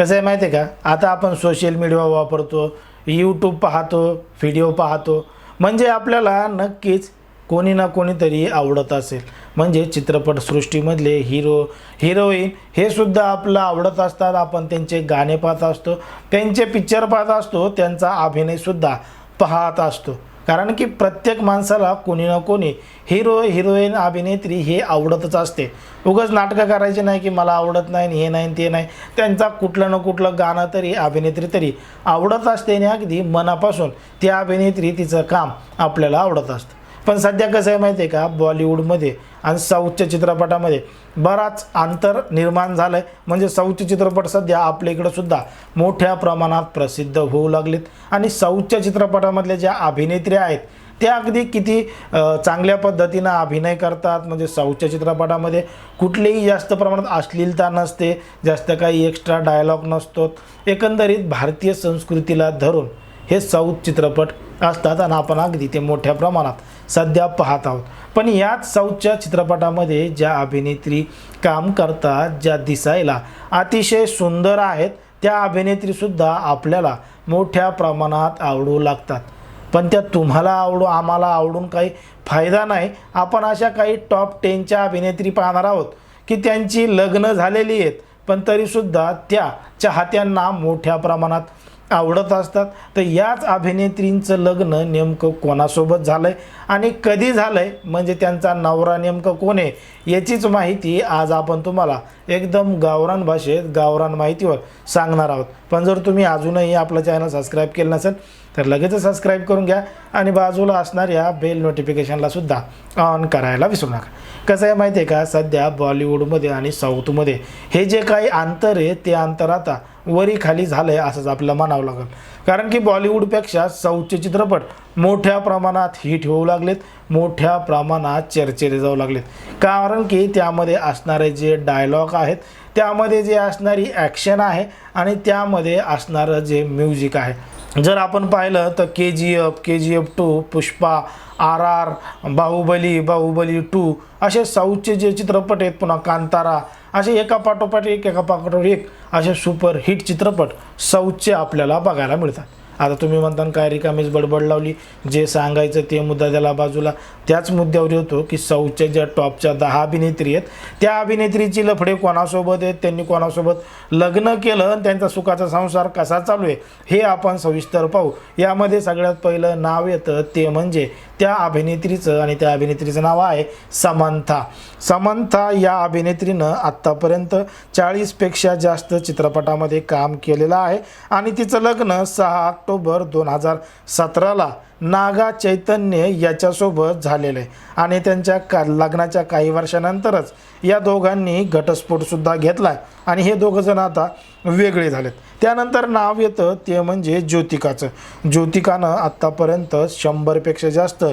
कसं आहे माहिती आहे का? आता आपण सोशल मीडिया वापरतो यूट्यूब पाहतो व्हिडिओ पाहतो. म्हणजे आपल्याला नक्कीच कोणी ना कोणीतरी आवडत असेल. म्हणजे चित्रपटसृष्टीमधले हिरो हिरोईन हे सुद्धा आपलं आवडत असतात. आपण त्यांचे गाणे पाहत असतो त्यांचे पिक्चर पाहत असतो त्यांचा अभिनयसुद्धा पाहत असतो. कारण की प्रत्येक माणसाला कोणी ना कोणी हिरो हिरोईन अभिनेत्री हे आवडतच असते. उगाच नाटकं करायची नाही की मला आवडत नाही आणि हे नाही ते नाही. त्यांचा कुठलं ना कुठलं गाणं तरी अभिनेत्री तरी आवडत असते आणि अगदी मनापासून ती अभिनेत्री तिचं काम आपल्याला आवडत असतं. पण सध्या कसं आहे माहिती आहे का? बॉलिवूडमध्ये आणि साऊथच्या चित्रपटामध्ये बराच अंतर निर्माण झालं आहे म्हणजे साऊथचे चित्रपट सध्या आपल्या इकडं सुद्धा मोठ्या प्रमाणात प्रसिद्ध होऊ लागलेत. आणि साऊथच्या चित्रपटामधल्या ज्या अभिनेत्री आहेत त्या अगदी किती चांगल्या पद्धतीनं अभिनय करतात. म्हणजे साऊथच्या चित्रपटामध्ये कुठलीही जास्त प्रमाणात अश्लीलता नसते जास्त काही एक्स्ट्रा डायलॉग नसतो एकंदरीत भारतीय संस्कृतीला धरून हे साऊथ चित्रपट असतात आणि आपण अगदी ते मोठ्या प्रमाणात सध्या पाहत आहोत. पण याच साऊथच्या चित्रपटामध्ये ज्या अभिनेत्री काम करतात ज्या दिसायला अतिशय सुंदर आहेत त्या अभिनेत्रीसुद्धा आपल्याला मोठ्या प्रमाणात आवडू लागतात. पण त्या तुम्हाला आवडू आम्हाला आवडून काही फायदा नाही. आपण अशा काही टॉप टेनच्या अभिनेत्री पाहणार आहोत की त्यांची लग्न झालेली आहेत पण तरीसुद्धा त्या चाहत्यांना मोठ्या प्रमाणात आवडत असतात. तर याच अभिनेत्रींचं लग्न नेमकं कोणासोबत झालं आहे आणि कधी झालं आहे म्हणजे त्यांचा नवरा नेमकं कोण आहे? याचीच माहिती आज आपण तुम्हाला एकदम गावरान भाषेत गावरान माहितीवर सांगणार आहोत. पण जर तुम्ही अजूनही आपलं चॅनल सबस्क्राईब केलं नसेल तर लगेचच सबस्क्राईब करून घ्या आणि बाजूला असणाऱ्या बेल नोटिफिकेशनला सुद्धा ऑन करायला विसरू नका. कसं आहे माहिती आहे का? सध्या बॉलिवूडमध्ये आणि साऊथमध्ये हे जे काही अंतर आहे ते अंतर आता वरी खाली झालं आहे असंच आपल्याला म्हणावं लागेल. कारण की बॉलिवूडपेक्षा साऊथचे चित्रपट मोठ्या प्रमाणात हिट होऊ लागलेत मोठ्या प्रमाणात चर्चेले जाऊ लागलेत. कारण की त्यामध्ये असणारे जे डायलॉग आहेत त्यामध्ये जे असणारी ॲक्शन आहे आणि त्यामध्ये असणारं जे म्युझिक आहे. जर आपण पाहिलं तर K G F K G F two Pushpa R R Baahubali Baahubali two असे साऊथचे जे चित्रपट आहेत पुन्हा कांतारा असे एका पाठोपाठ एक एका पाठोपाठ एक असे सुपर हिट चित्रपट साऊथचे आपल्याला बघायला मिळतात. आता तुम्ही म्हणता काय रिकामीच बडबड लावली. जे सांगायचं ते मुद्दा त्याला बाजूला. त्याच मुद्द्यावर येतो की सौच्या ज्या टॉपच्या दहा अभिनेत्री आहेत त्या अभिनेत्रीची लफडे कोणासोबत आहेत त्यांनी कोणासोबत लग्न केलं आणि त्यांचा सुखाचा संसार कसा चालू आहे हे आपण सविस्तर पाहू. यामध्ये सगळ्यात पहिलं नाव येतं ते म्हणजे त्या अभिनेत्रीचं आणि त्या अभिनेत्रीचं नाव आहे समंथा. समंथा या अभिनेत्रीनं आत्तापर्यंत चाळीसपेक्षा जास्त चित्रपटामध्ये काम केलेलं आहे. आणि तिचं लग्न सहा ऑक्टोबर दोन हजार सतराला नागा चैतन्य याच्यासोबत झालेलं. आहे आणि त्यांच्या का लग्नाच्या काही वर्षानंतरच या दोघांनी घटस्फोटसुद्धा घेतला आहे आणि हे दोघंजण आता वेगळे झालेत. त्यानंतर नाव येतं ते म्हणजे ज्योतिकाचं. ज्योतिकानं आत्तापर्यंत शंभरपेक्षा जास्त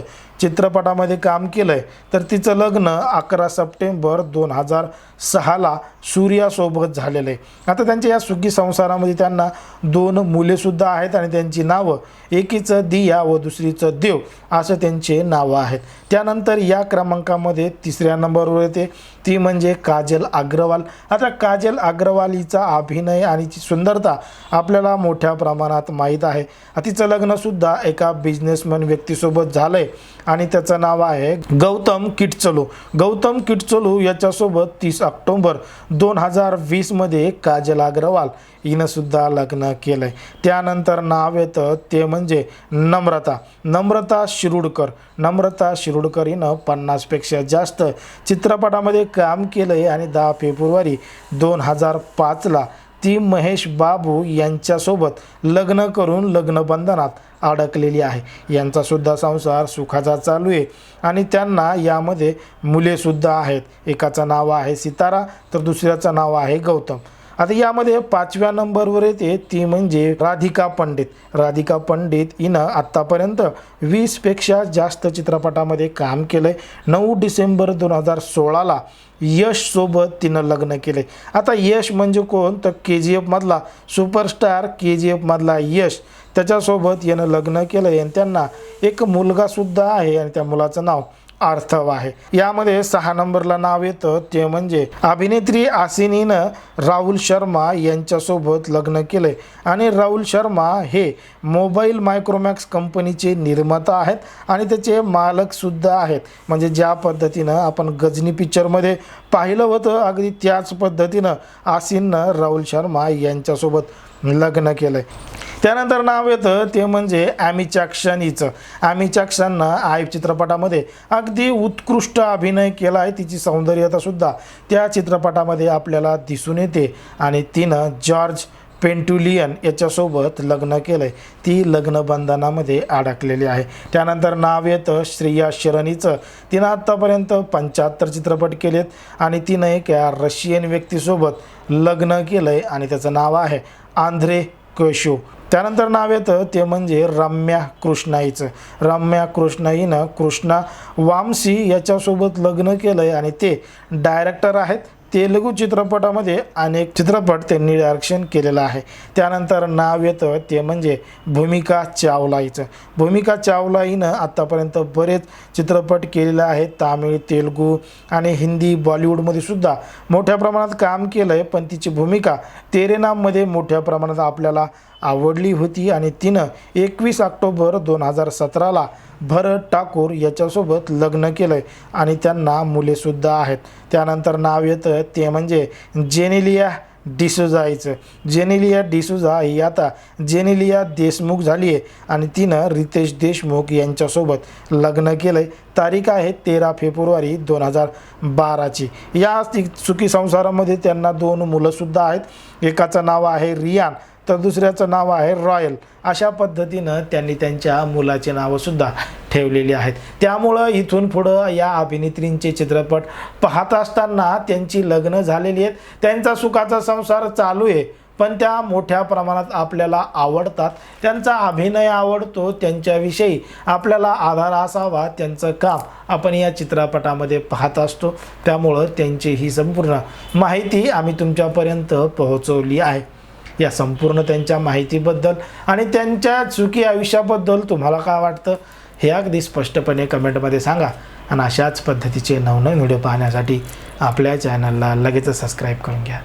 चित्रपटामध्ये काम केलं आहे तर तिचं लग्न अकरा सप्टेंबर दोन हजार सहाला सूर्यासोबत झालेलं आहे. आता त्यांच्या या सुखी संसारामध्ये त्यांना दोन मुलेसुद्धा आहेत आणि त्यांची नावं एकीचं दिया व दुसरीचं देव असं त्यांचे नावं आहेत त्यानंतर या क्रमांकामध्ये तिसऱ्या नंबरवर येते. ती म्हणजे काजल अग्रवाल. आता काजल अग्रवाल हिचा अभिनय आणि ती सुंदरता आपल्याला मोठ्या प्रमाणात माहीत आहे. तिचं लग्नसुद्धा एका बिझनेसमॅन व्यक्तीसोबत झालं आहे आणि त्याचं नाव आहे गौतम किटचलू. गौतम किटचलू याच्यासोबत तीस ऑक्टोंबर दोन हजार वीसमध्ये काजल अग्रवाल हिनंसुद्धा लग्न केलं आहे त्यानंतर नाव येतं ते म्हणजे नम्रता. नम्रता शिरुडकर. नम्रता शिरुडकर हिनं पन्नासपेक्षा जास्त चित्रपटामध्ये काम केलं आहे आणि दहा फेब्रुवारी दोन हजार पाचला ती महेश बाबू यांच्यासोबत लग्न करून लग्नबंधनात अडकलेली आहे. यांचासुद्धा संसार सुखाचा चालू आहे आणि त्यांना यामध्ये मुलेसुद्धा आहेत. एकाचं नाव आहे सितारा तर दुसऱ्याचं नाव आहे गौतम. आता यामध्ये पाचव्या नंबरवर येते ती म्हणजे राधिका पंडित. राधिका पंडित हिनं आत्तापर्यंत वीसपेक्षा जास्त चित्रपटामध्ये काम केलं आहे नऊ डिसेंबर दोन हजार सोळाला यशसोबत तिनं लग्न केलं आहे आता यश म्हणजे कोण? तर के जी एफमधला सुपरस्टार के जी एफमधला यश. त्याच्यासोबत यानं लग्न केलं आहे आणि त्यांना एक मुलगासुद्धा आहे आणि त्या मुलाचं नाव अर्थव आहे. यामध्ये सहा नंबरला नाव येतं. ते म्हणजे अभिनेत्री आसिनीनं राहुल शर्मा यांच्यासोबत लग्न केलंय. आणि राहुल शर्मा हे मोबाईल मायक्रोमॅक्स कंपनीचे निर्माता आहेत आणि त्याचे मालकसुद्धा आहेत. म्हणजे ज्या पद्धतीनं आपण गजनी पिक्चरमध्ये पाहिलं होतं अगदी त्याच पद्धतीनं आसिननं राहुल शर्मा यांच्यासोबत लग्न केलंय. त्यानंतर नाव येतं ते म्हणजे ॲमीच्या क्षणीचं. ॲमीच्या क्षणनं आय चित्रपटामध्ये अगदी उत्कृष्ट अभिनय केला आहे तिची सौंदर्यतासुद्धा त्या चित्रपटामध्ये आपल्याला दिसून येते. आणि तिनं जॉर्ज पेंटुलियन याच्यासोबत लग्न केलं आहे ती लग्नबंधनामध्ये अडकलेली आहे. त्यानंतर नाव येतं श्रेया शरणीचं तिनं आत्तापर्यंत पंच्याहत्तर चित्रपट केलेत आणि तिनं एक रशियन व्यक्तीसोबत लग्न केलं आहे आणि त्याचं नाव आहे आंध्रे केशव त्यानंतर नाव येतं ते म्हणजे रम्या कृष्णाईचं. रम्या कृष्णाईनं कृष्णा वामसी याच्यासोबत लग्न केलं आहे आणि ते डायरेक्टर आहेत. तेलुगू चित्रपटामध्ये अनेक चित्रपट त्यांनी डायरेक्शन केलेलं आहे. त्यानंतर नाव येतं ते म्हणजे भूमिका चावलाईचं भूमिका चावलाईनं आत्तापर्यंत बरेच चित्रपट केलेले आहेत. तामिळ तेलुगू आणि हिंदी बॉलिवूडमध्ये सुद्धा मोठ्या प्रमाणात काम केलं आहे पण तिची भूमिका तेरे नाममध्ये मोठ्या प्रमाणात आपल्याला आवडली होती आणि तिनं एकवीस ऑक्टोबर दोन हजार सतराला भरत ठाकूर याच्यासोबत लग्न केलं आहे आणि त्यांना मुलेसुद्धा आहेत. त्यानंतर नाव येतं ते म्हणजे जेनेलिया डिसुजाईचं जेनेलिया डिसुजा ही आता जेनेलिया देशमुख झाली आहे आणि तिनं रितेश देशमुख यांच्यासोबत लग्न केलं आहे तारीख आहे तेरा फेब्रुवारी दोन हजार बाराची. या चुकी संसारामध्ये त्यांना दोन मुलंसुद्धा आहेत. एकाचं नाव आहे रियान तर दुसऱ्याचं नाव आहे रॉयल. अशा पद्धतीनं त्यांनी त्यांच्या मुलाची नावंसुद्धा ठेवलेली आहेत. त्यामुळं इथून पुढं या अभिनेत्रींचे चित्रपट पाहत असताना त्यांची लग्न झालेली आहेत. त्यांचा सुखाचा संसार चालू आहे. पण त्या मोठ्या प्रमाणात आपल्याला आवडतात. त्यांचा अभिनय आवडतो त्यांच्याविषयी आपल्याला आधार असावा त्यांचं काम आपण या चित्रपटामध्ये पाहत असतो. त्यामुळं त्यांची ही संपूर्ण माहिती आम्ही तुमच्यापर्यंत पोहोचवली आहे. या संपूर्ण त्यांच्या माहितीबद्दल आणि त्यांच्या चुकी आयुष्याबद्दल तुम्हाला काय वाटतं हे अगदी स्पष्टपणे कमेंटमध्ये सांगा. आणि अशाच पद्धतीचे नवनवीन व्हिडिओ पाहण्यासाठी आपल्या चॅनलला लगेचच सबस्क्राईब करून घ्या.